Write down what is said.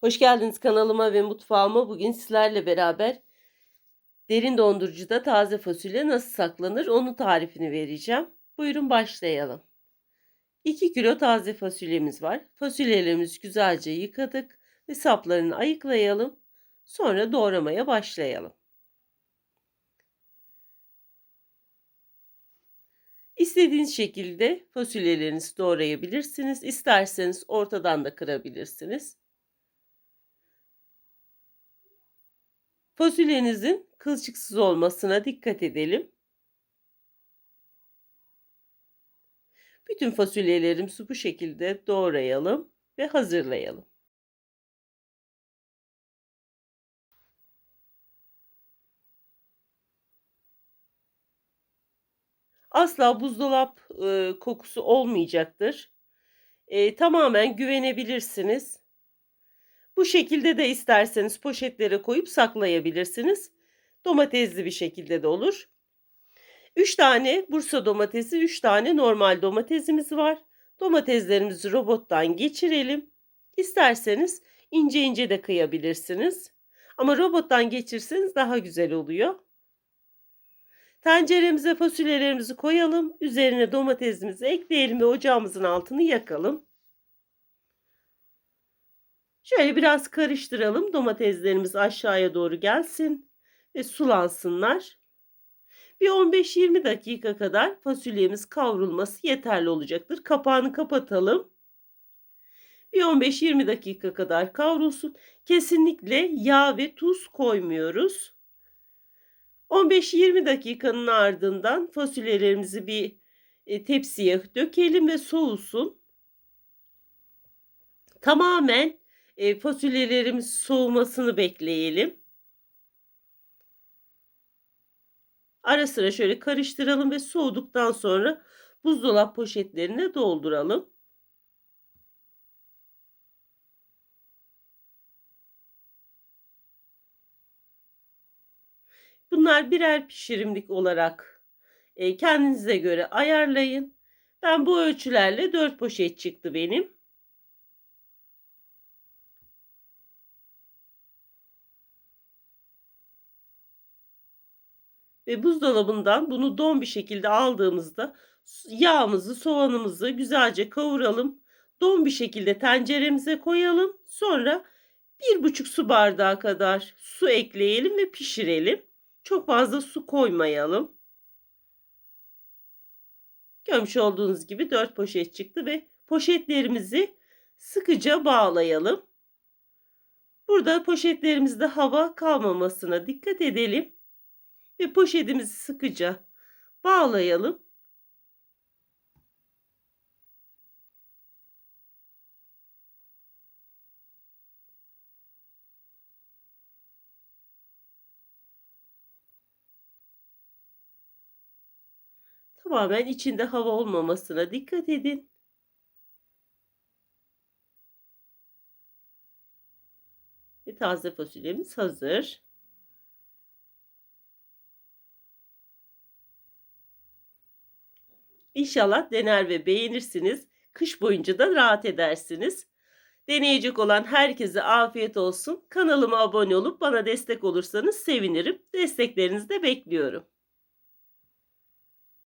Hoş geldiniz kanalıma ve mutfağıma. Bugün sizlerle beraber derin dondurucuda taze fasulye nasıl saklanır onun tarifini vereceğim. Buyurun başlayalım. 2 kilo taze fasulyemiz var. Fasulyelerimizi güzelce yıkadık ve saplarını ayıklayalım. Sonra doğramaya başlayalım. İstediğiniz şekilde fasulyelerinizi doğrayabilirsiniz. İsterseniz ortadan da kırabilirsiniz. Fasulyenizin kılçıksız olmasına dikkat edelim. Bütün fasulyelerimizi bu şekilde doğrayalım ve hazırlayalım. Asla buzdolap e, kokusu olmayacaktır. E, tamamen güvenebilirsiniz. Bu şekilde de isterseniz poşetlere koyup saklayabilirsiniz. Domatesli bir şekilde de olur. 3 tane Bursa domatesi, 3 tane normal domatesimiz var. Domateslerimizi robottan geçirelim. İsterseniz ince ince de kıyabilirsiniz. Ama robottan geçirseniz daha güzel oluyor. Tenceremize fasulyelerimizi koyalım. Üzerine domatesimizi ekleyelim ve ocağımızın altını yakalım. Şöyle biraz karıştıralım. Domateslerimiz aşağıya doğru gelsin ve sulansınlar. Bir 15-20 dakika kadar fasulyemiz kavrulması yeterli olacaktır. Kapağını kapatalım. Bir 15-20 dakika kadar kavrulsun. Kesinlikle yağ ve tuz koymuyoruz. 15-20 dakikanın ardından fasulyelerimizi bir e, tepsiye dökelim ve soğusun. Tamamen e, fasulyelerimiz soğumasını bekleyelim. Ara sıra şöyle karıştıralım ve soğuduktan sonra buzdolap poşetlerine dolduralım. Bunlar birer pişirimlik olarak kendinize göre ayarlayın. Ben bu ölçülerle 4 poşet çıktı benim. Ve buzdolabından bunu don bir şekilde aldığımızda yağımızı, soğanımızı güzelce kavuralım. Don bir şekilde tenceremize koyalım. Sonra bir buçuk su bardağı kadar su ekleyelim ve pişirelim. Çok fazla su koymayalım. Görmüş olduğunuz gibi 4 poşet çıktı ve poşetlerimizi sıkıca bağlayalım. Burada poşetlerimizde hava kalmamasına dikkat edelim ve poşetimizi sıkıca bağlayalım. Tamamen içinde hava olmamasına dikkat edin. Ve taze fasulyemiz hazır. İnşallah dener ve beğenirsiniz. Kış boyunca da rahat edersiniz. Deneyecek olan herkese afiyet olsun. Kanalıma abone olup bana destek olursanız sevinirim. Desteklerinizi de bekliyorum.